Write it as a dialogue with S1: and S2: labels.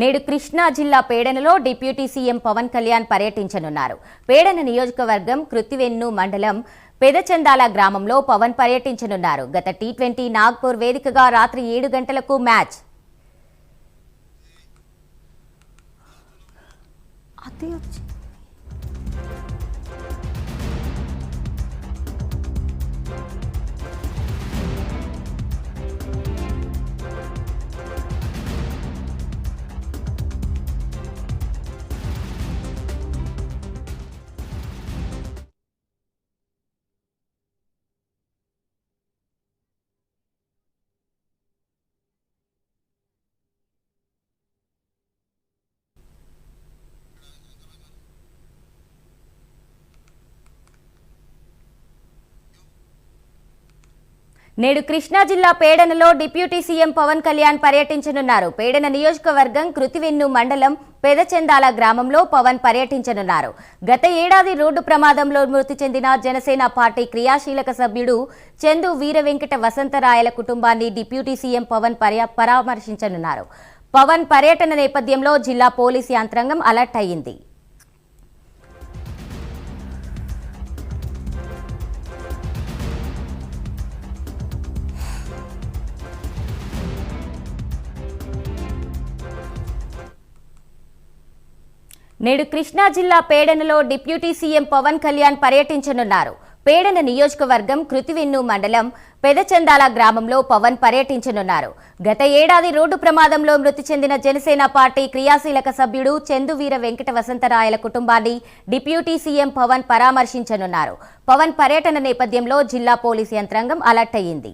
S1: నేడు కృష్ణా జిల్లా పేడనలో డిప్యూటీ సీఎం పవన్ కళ్యాణ్ పర్యటించనున్నారు. పేడన నియోజకవర్గం కృతివెన్ను మండలం పెదచందాల గ్రామంలో పవన్ పర్యటించనున్నారు. గత టీ ట్వంటీ నాగ్పూర్ వేదికగా రాత్రి ఏడు గంటలకు మ్యాచ్. అదే నేడు కృష్ణా జిల్లా పేడనలో డిప్యూటీ సీఎం పవన్ కళ్యాణ్ పర్యటించనున్నారు. పేడన నియోజకవర్గం కృతివెన్ను మండలం పెదచందాల గ్రామంలో పవన్ పర్యటించనున్నారు. గత ఏడాది రోడ్డు ప్రమాదంలో మృతి చెందిన జనసేన పార్టీ క్రియాశీలక సభ్యుడు చందు వీరవెంకట వసంతరాయల కుటుంబాన్ని డిప్యూటీ సీఎం పవన్ పర్య- పరామర్శించనున్నారు. పవన్ పర్యటన నేపథ్యంలో జిల్లా పోలీసు యంత్రాంగం అలర్ట్ అయ్యింది. నేడు కృష్ణా జిల్లా పేడనలో డిప్యూటీ సీఎం పవన్ కళ్యాణ్ పర్యటించనున్నారు. పేడన నియోజకవర్గం కృతివెన్ను మండలం పెదచందాల గ్రామంలో పవన్ పర్యటించనున్నారు. గత ఏడాది రోడ్డు ప్రమాదంలో మృతి చెందిన జనసేన పార్టీ క్రియాశీలక సభ్యుడు చందువీర వెంకట వసంతరాయల కుటుంబాన్ని డిప్యూటీ సీఎం పవన్ పరామర్శించనున్నారు. పవన్ పర్యటన నేపథ్యంలో జిల్లా పోలీసు యంత్రాంగం అలర్ట్ అయ్యింది.